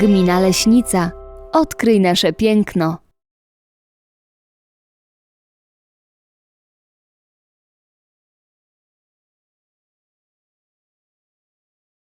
Gmina Leśnica. Odkryj nasze piękno.